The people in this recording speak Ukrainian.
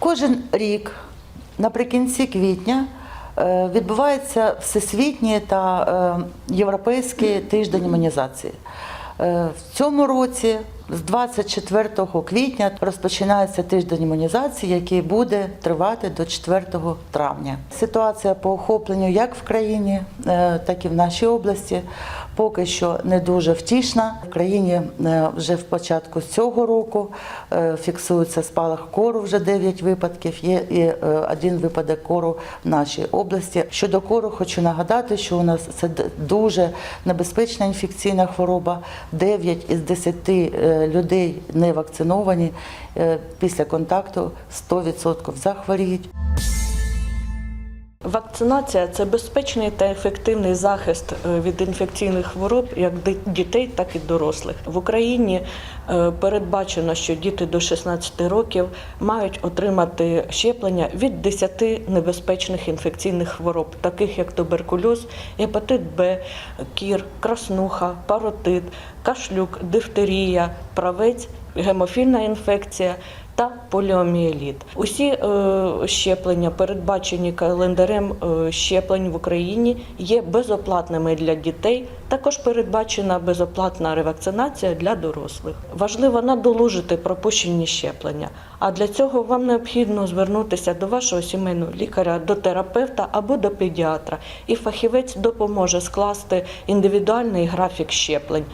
Кожен рік наприкінці квітня е, відбувається всесвітній та е, європейський тиждень імунізації. Е, В цьому році з 24 квітня розпочинається тиждень імунізації, який буде тривати до 4 травня. Ситуація по охопленню як в країні, е, так і в нашій області поки що не дуже втішна. В країні е, вже в початку цього року е, фіксується спалах кору, вже 9 випадків. Є і один випадок кору в нашій області. Щодо кору, хочу нагадати, що у нас це дуже небезпечна інфекційна хвороба. 9 із 10 е, людей не вакциновані. Е, Після контакту 100% захворіють. Вакцинація це безпечний та ефективний захист е, від інфекційних хвороб як дітей, так і дорослих. В Україні е, передбачено, що діти до 16 років мають отримати щеплення від 10 небезпечних інфекційних хвороб, таких як туберкульоз, гепатит Б, кір, краснуха, паротит, кашлюк, дифтерія, правець, гемофільна інфекція та поліомієліт. Усі е, щеплення, передбачені календарем е, щеплень в Україні, є безоплатними для дітей. Також передбачена безоплатна ревакцинація для дорослих. Важливо надолужити пропущені щеплення. А для цього вам необхідно звернутися до вашого сімейного лікаря, до терапевта або до педіатра, і фахівець допоможе скласти індивідуальний графік щеплень.